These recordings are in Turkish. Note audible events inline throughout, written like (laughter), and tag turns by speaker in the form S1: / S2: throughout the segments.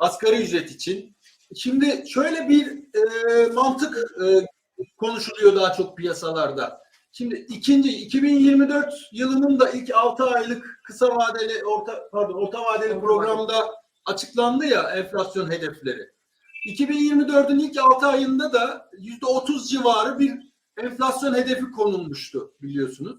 S1: asgari ücret için. Şimdi şöyle bir e, mantık e, konuşuluyor daha çok piyasalarda. Şimdi ikinci 2024 yılının da ilk 6 aylık kısa vadeli orta pardon orta vadeli programda açıklandı ya enflasyon hedefleri. 2024'ün ilk 6 ayında da %30 civarı bir enflasyon hedefi konulmuştu biliyorsunuz.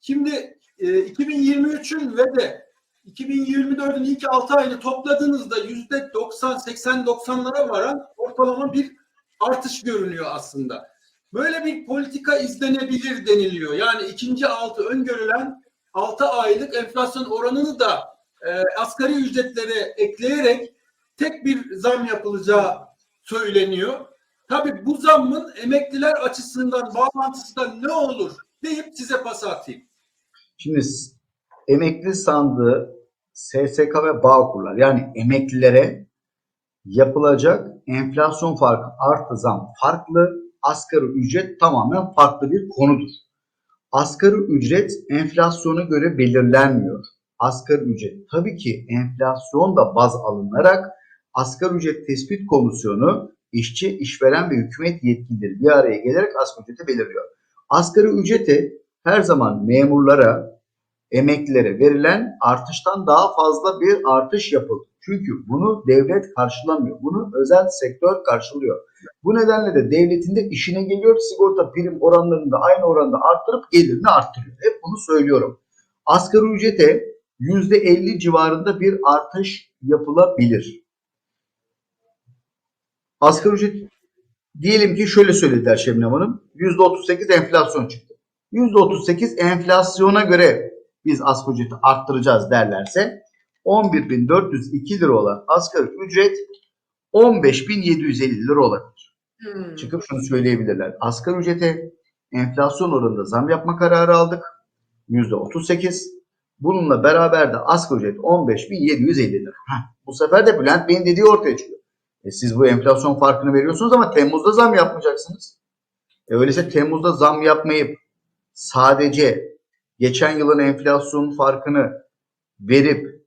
S1: Şimdi e, 2023'ün ve de 2024'ün ilk 6 ayını topladığınızda yüzde 90, 80, 90'lara varan ortalama bir artış görünüyor aslında. Böyle bir politika izlenebilir deniliyor. Yani ikinci altı öngörülen 6 aylık enflasyon oranını da e, asgari ücretlere ekleyerek tek bir zam yapılacağı söyleniyor. Tabii bu zammın emekliler açısından bağlantısı da ne olur deyip size pas atayım.
S2: Şimdi emekli sandığı SSK ve Bağkurlar yani emeklilere yapılacak enflasyon farkı artı zam farklı, asgari ücret tamamen farklı bir konudur. Asgari ücret enflasyona göre belirlenmiyor. Asgari ücret tabii ki enflasyon da baz alınarak asgari ücret tespit komisyonu işçi, işveren ve hükümet yetkilileri bir araya gelerek asgari ücreti belirliyor. Asgari ücreti her zaman memurlara, emeklilere verilen artıştan daha fazla bir artış yapıldı. Çünkü bunu devlet karşılamıyor. Bunu özel sektör karşılıyor. Bu nedenle de devletin de işine geliyor. Sigorta prim oranlarını da aynı oranda arttırıp gelirini arttırıyor. Hep bunu söylüyorum. Asgari ücrete %50 civarında bir artış yapılabilir. Asgari ücret diyelim ki şöyle söylediler Şebnem Hanım. %38 enflasyon çıktı. %38 enflasyona göre biz asgari ücreti arttıracağız derlerse 11.402 lira olan asgari ücret 15.750 lira olabilir.
S3: Hmm.
S2: Çıkıp şunu söyleyebilirler. Asgari ücrete enflasyon oranında zam yapma kararı aldık. %38. Bununla beraber de asgari ücret 15.750 lira. Heh, bu sefer de Bülent Bey'in dediği ortaya çıkıyor. E siz bu enflasyon farkını veriyorsunuz ama Temmuz'da zam yapmayacaksınız. E öyleyse Temmuz'da zam yapmayıp sadece geçen yılın enflasyon farkını verip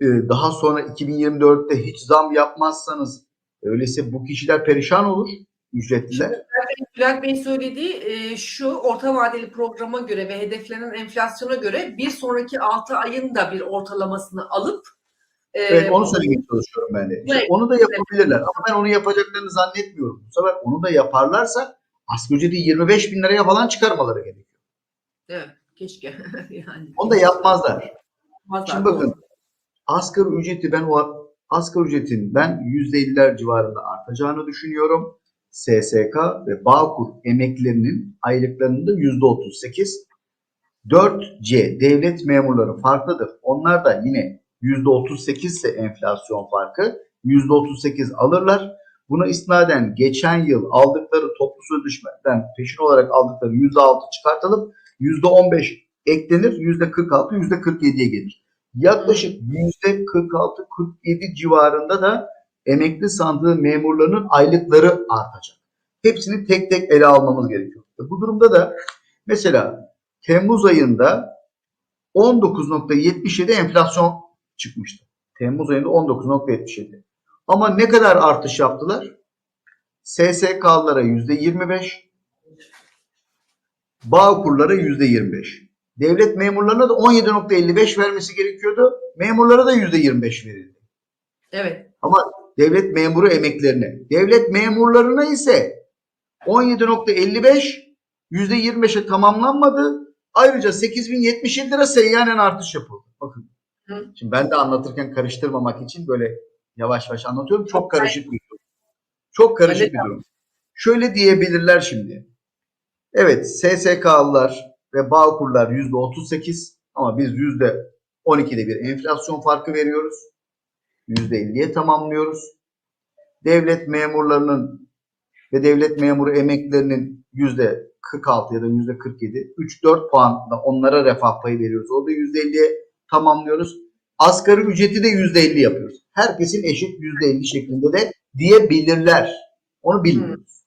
S2: e, daha sonra 2024'te hiç zam yapmazsanız öyleyse bu kişiler perişan olur ücretliler.
S3: Bülent Bey söylediği e, şu orta vadeli programa göre ve hedeflenen enflasyona göre bir sonraki 6 ayın da bir ortalamasını alıp e,
S2: Evet onu söylemeye çalışıyorum ben de. İşte
S3: Evet,
S2: onu da yapabilirler ama ben onu yapacaklarını zannetmiyorum. Bu sefer onu da yaparlarsa asgari ücreti 25 bin liraya falan çıkarmaları gerekiyor.
S3: Evet, keşke (laughs) yani.
S2: Onu da yapmazlar.
S3: Yapmazlar,
S2: Şimdi bakın asgari ücreti ben o asgari ücretin ben %50'ler civarında artacağını düşünüyorum. SSK ve Bağkur emeklilerinin aylıklarında %38. 4C devlet memurları farklıdır. Onlar da yine %38 ise enflasyon farkı %38 alırlar. Buna isnaden geçen yıl aldıkları toplu sözleşmeden peşin olarak aldıkları %6 çıkartılıp %15 eklenir. %46, %47'ye gelir. Yaklaşık %46-47 civarında da emekli sandığı memurlarının aylıkları artacak. Hepsini tek tek ele almamız gerekiyor. Bu durumda da mesela Temmuz ayında 19.77 enflasyon çıkmıştı. Temmuz ayında 19.77. Ama ne kadar artış yaptılar? SSK'lara %25, Bağkurlara %25. Devlet memurlarına da 17.55 vermesi gerekiyordu. Memurlara da %25 verildi.
S3: Evet.
S2: Ama devlet memuru emeklerine. Devlet memurlarına ise 17.55 %25'e tamamlanmadı. Ayrıca 8077 lira seyyanen artış yapıldı. Bakın.
S3: Hı.
S2: Şimdi ben de anlatırken karıştırmamak için böyle yavaş yavaş anlatıyorum. Çok karışık bir durum. Çok karışık bir durum. Şöyle diyebilirler şimdi. Evet SSK'lılar ve Bağkurlar %38 ama biz %12'de bir enflasyon farkı veriyoruz. %50'ye tamamlıyoruz. Devlet memurlarının ve devlet memuru emeklilerinin %46 ya da %47, 3-4 puan da onlara refah payı veriyoruz. O da %50'ye tamamlıyoruz. Asgari ücreti de %50 yapıyoruz. Herkesin eşit %50 şeklinde de diyebilirler. Onu bilmiyoruz.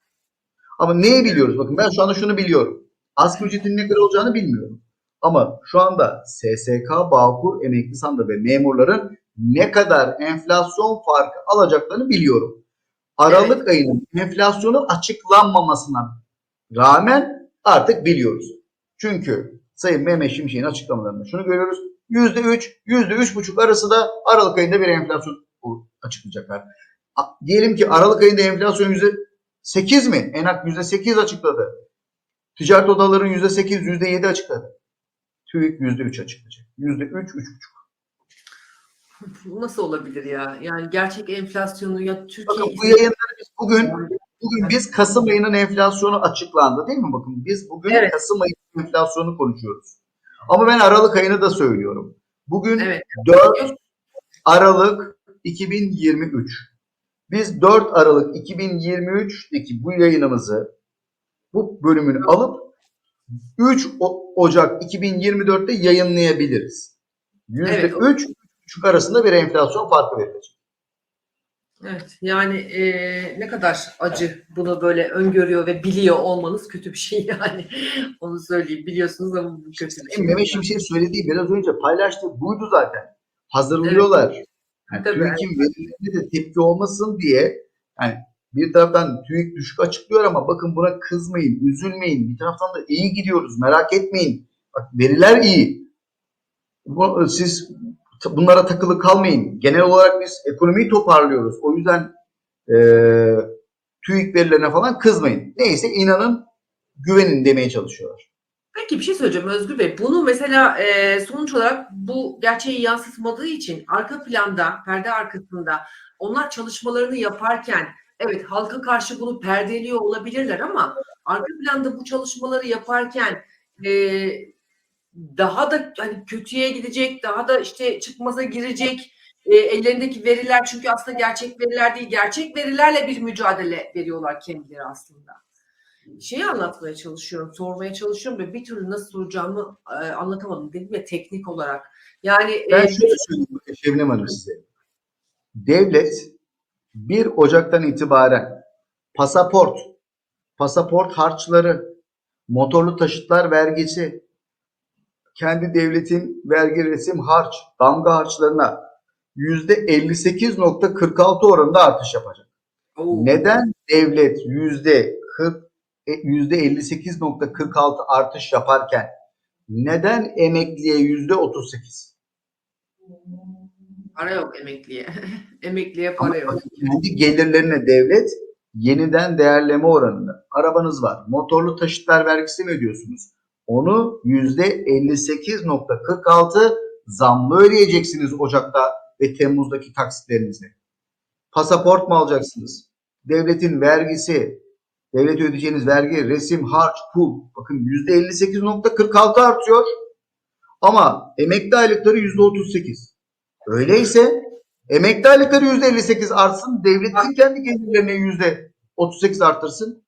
S2: Ama neyi biliyoruz? Bakın ben şu anda şunu biliyorum. Asgari ücretin ne kadar olacağını bilmiyorum. Ama şu anda SSK, Bağkur, emekli sandığı ve memurların ne kadar enflasyon farkı alacaklarını biliyorum. Aralık ayının enflasyonu açıklanmamasına rağmen artık biliyoruz. Çünkü Sayın Mehmet Şimşek'in açıklamalarında şunu görüyoruz. %3, %3,5 arası da Aralık ayında bir enflasyon açıklayacaklar. Diyelim ki Aralık ayında enflasyon %8 mi? ENAK %8 açıkladı. Ticaret odaların %8, %7 açıkladı. TÜİK %3 açıklayacak. %3, 3,5.
S3: Bu nasıl olabilir ya? Yani gerçek enflasyonu ya Türkiye
S2: Bakın bu yayınları biz bugün bugün biz Kasım ayının enflasyonu açıklandı değil mi? Bakın biz bugün
S3: Evet.
S2: Kasım ayının enflasyonu konuşuyoruz. Ama ben Aralık ayını da söylüyorum. Bugün
S3: Evet.
S2: 4 Aralık 2023. Biz 4 Aralık 2023'teki bu yayınımızı bu bölümünü alıp 3 O- Ocak 2024'te yayınlayabiliriz.
S3: Evet, o-
S2: %3 3,5 arasında bir enflasyon farkı verilecek.
S3: Evet yani eee, ne kadar acı bunu böyle öngörüyor ve biliyor olmanız kötü bir şey (laughs) yani. Onu söyleyeyim biliyorsunuz ama bu kötü bir şey.
S2: Mehmet Şimşek'in söylediği biraz önce paylaştığı buydu zaten. Hazırlıyorlar. Yani
S3: Tabii,
S2: TÜİK'in verilerine de tepki olmasın diye yani bir taraftan TÜİK düşük açıklıyor ama bakın buna kızmayın, üzülmeyin. Bir taraftan da iyi gidiyoruz, merak etmeyin. Bak veriler iyi. Bu, siz bunlara takılı kalmayın. Genel olarak biz ekonomiyi toparlıyoruz. O yüzden eee TÜİK verilerine falan kızmayın. Neyse inanın, güvenin demeye çalışıyorlar.
S3: Peki bir şey söyleyeceğim Özgür Bey. Bunu mesela eee, sonuç olarak bu gerçeği yansıtmadığı için arka planda, perde arkasında onlar çalışmalarını yaparken evet halka karşı bunu perdeliyor olabilirler ama arka planda bu çalışmaları yaparken eee, daha da hani kötüye gidecek, daha da işte çıkmaza girecek e, ellerindeki veriler çünkü aslında gerçek veriler değil, gerçek verilerle bir mücadele veriyorlar kendileri aslında. Şeyi anlatmaya çalışıyorum, sormaya çalışıyorum ve bir türlü nasıl soracağımı e, anlatamadım. Dedim ya teknik olarak. Yani
S2: Ben
S3: e,
S2: şöyle söyleyeyim Şebnem Hanım size. Devlet 1 Ocak'tan itibaren pasaport, pasaport harçları, motorlu taşıtlar vergisi, kendi devletin vergi resim harç, damga harçlarına %58.46 oranında artış yapacak.
S3: oo,
S2: Neden devlet yüzde 40 e, yüzde 58.46 artış yaparken neden emekliye yüzde 38?
S3: para yok emekliye. (laughs) emekliye
S2: Ama
S3: para yok.
S2: kendi gelirlerine devlet yeniden değerleme oranında. Arabanız var. Motorlu taşıtlar vergisi mi ödüyorsunuz? Onu yüzde 58.46 zamlı ödeyeceksiniz Ocak'ta ve Temmuz'daki taksitlerinizde. Pasaport mu alacaksınız? Devletin vergisi, devlet ödeyeceğiniz vergi, resim, harç, pul. Bakın yüzde 58.46 artıyor. Ama emekli aylıkları yüzde 38. Öyleyse emekli aylıkları yüzde 58 artsın. Devletin kendi gelirlerine yüzde 38 artırsın.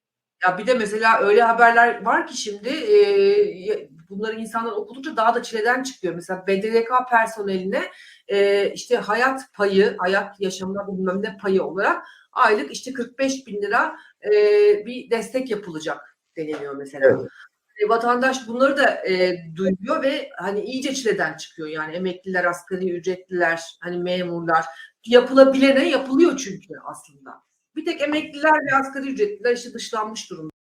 S3: Ya bir de mesela öyle haberler var ki şimdi e, bunları insanlar okudukça daha da çileden çıkıyor. Mesela BDDK personeline e, işte hayat payı, hayat yaşamına bilmem ne payı olarak aylık işte 45 bin lira e, bir destek yapılacak deniliyor mesela.
S2: Evet.
S3: E, vatandaş bunları da e, duyuyor ve hani iyice çileden çıkıyor. Yani emekliler, asgari ücretliler, hani memurlar yapılabilene yapılıyor çünkü aslında. Bir tek emekliler ve asgari ücretliler işte dışlanmış durumda.